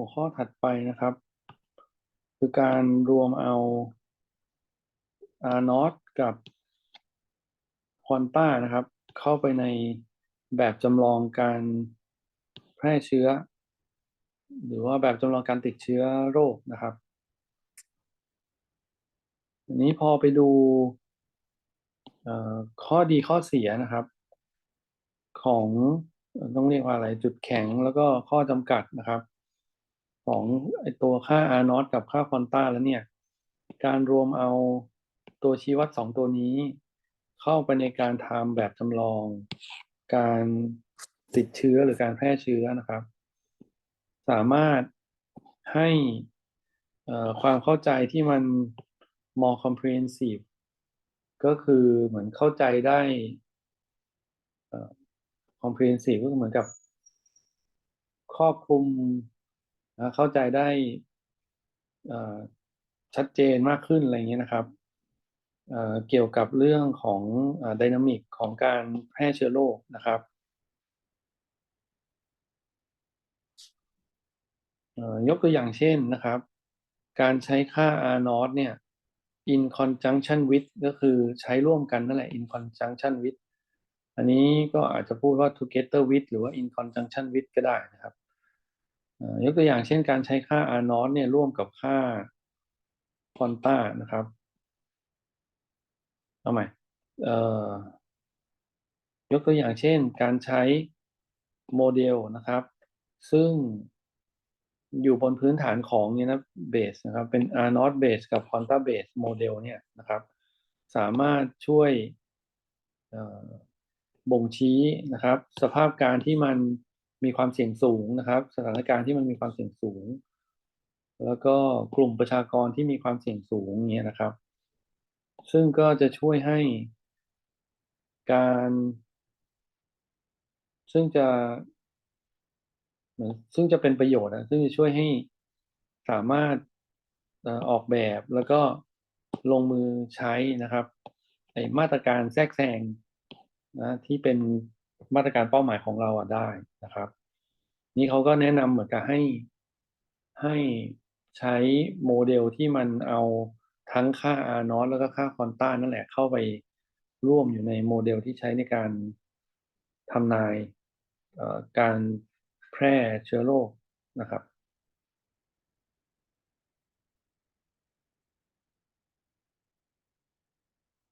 หัวข้อถัดไปนะครับ คือการรวมเอา R นอตกับควอนต้านะครับ เข้าไปในแบบจำลองการแพร่เชื้อ หรือว่าแบบจำลองการติดเชื้อโรคนะครับอันนี้พอไปดูข้อดีข้อเสียนะครับ ของต้องเรียกว่าอะไรจุดแข็งแล้วก็ข้อจำกัดนะครับ ของไอตัวค่า R นอตกับค่าคอนต้าแล้วเนี่ย การรวมเอาตัวชี้วัดสองตัวนี้ เข้าไปในการทำแบบจำลอง การติดเชื้อหรือการแพร่เชื้อนะครับ สามารถให้ความเข้าใจที่มัน more comprehensive ก็คือเหมือนเข้าใจได้ comprehensive ก็เหมือนกับครอบคลุม นะเข้าใจได้ชัดเจนมากขึ้นอะไรเงี้ยนะครับเเกี่ยวกับเรื่องของดินามิกของการแพร่เชื้อโรคนะครับยกตัวอย่างเช่นนะครับ การใช้ค่า R นอตเนี่ย in conjunction with ก็คือใช้ร่วมกันนั่นแหละ in conjunction with อันนี้ก็อาจจะพูดว่า together with หรือว่า in conjunction with ก็ได้นะครับ ยกตัวอย่างเช่นการใช้ค่า R นอตเนี่ยร่วมกับค่าคอนต้านะครับเอาใหม่ยกตัวอย่างเช่นการใช้โมเดลนะครับ ซึ่งอยู่บนพื้นฐานของเนี่ยนะเบสนะครับ เป็น R not base กับ Quanta base โมเดลเนี่ยนะครับ สามารถช่วยบ่งชี้นะครับ สภาพการที่มัน มีความเสี่ยงสูงนะครับ สถานการณ์ที่มันมีความเสี่ยงสูง แล้วก็กลุ่มประชากรที่มีความเสี่ยงสูงเนี่ยนะครับ ซึ่งก็จะช่วยให้การ ซึ่งจะซึ่งจะเป็นประโยชน์นะซึ่งจะช่วยให้สามารถออกแบบแล้วก็ลงมือใช้นะครับไอมาตรการแทรกแซงนะที่เป็น มาตรการเป้าหมายของเราอะได้นะครับ นี่เขาก็แนะนำเหมือนกับให้ให้ใช้โมเดลที่มันเอาทั้งค่า R นอตแล้วก็ค่าคอนต้านั่นแหละเข้าไปร่วมอยู่ในโมเดลที่ใช้ในการทำนายการแพร่เชื้อโรคนะครับ